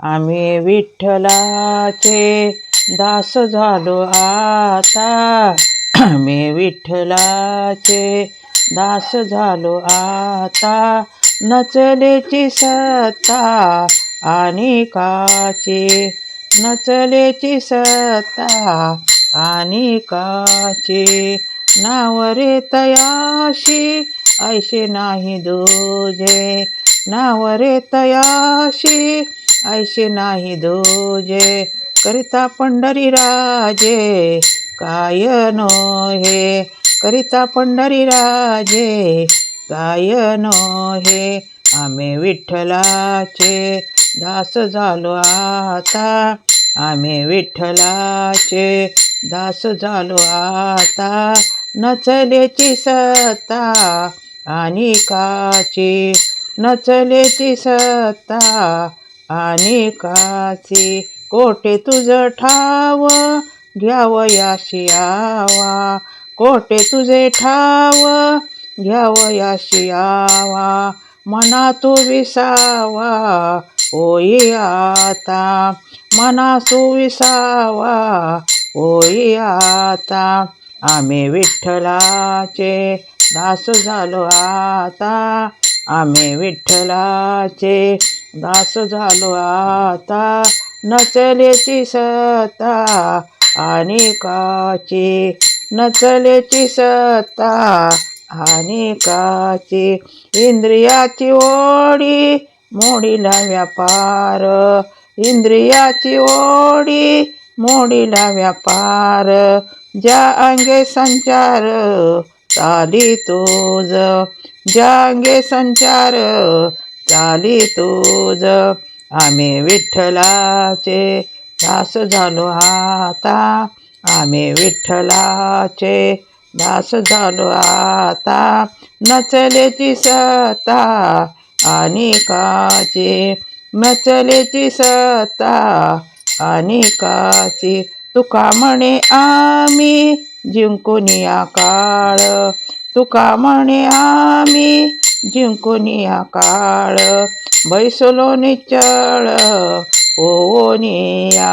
आम्ही विठ्ठलाचे दास झालो आता. आम्ही विठ्ठलाचे दास झालो आता. नचलेची सत्ता आणि काचे. नचलेची सत्ता आणि काचे. नावरे तयाशी ऐशे नाही दुजे. नावरे तयाशी ऐसे नाही दोजे करिता पंढरी राजे काय नो हे करिता पंढरी राजे काय नो हे आम्ही विठ्ठलाचे दास झालो आता आम्ही विठ्ठलाचे दास झालो आता नचलेची सत्ता आणि काची नचलेची सत्ता अनेकाचे कोठे तुझ ठाव? घ्यावयाशी याशियावा कोठे तुझे ठाव? घ्यावयाशी याशियावा मना तू विसावा. ओय आता. मना सुविसावा ओय आता. आम्ही विठ्ठलाचे दास झालो आता. आम्ही विठ्ठलाचे दास झालो आता. नचलेची सत्ता आणि काची. नचलेची सत्ता आणि काची. इंद्रियाची ओढी मोडीला व्यापार. इंद्रियाची ओढी मोडीला व्यापार. ज्या अंगे संचार चाली तोज जांगे संचार चाली तोज आम्ही विठ्ठलाचे दास झालो आता. आम्ही विठ्ठलाचे दास झालो आता. नचलेची सत्ता आणि काची. नचलेची सत्ता आणि काची. तुका म्हणे आम्ही जिंकून या काळ. तुका म्हणे आम्ही जिंकून या काळ. बैसलो निचळ ओनिया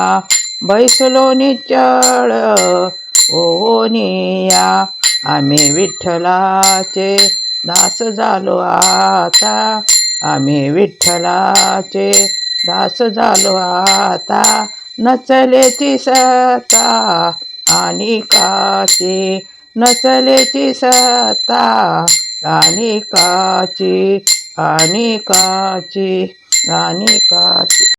बैसलो निचळ ओनिया आम्ही विठ्ठलाचे दास झालो आता. आम्ही विठ्ठलाचे दास झालो आता. नचलेची सत्ता आणि काची नचलेची सत्ता आणि काची आणि काची आणि काची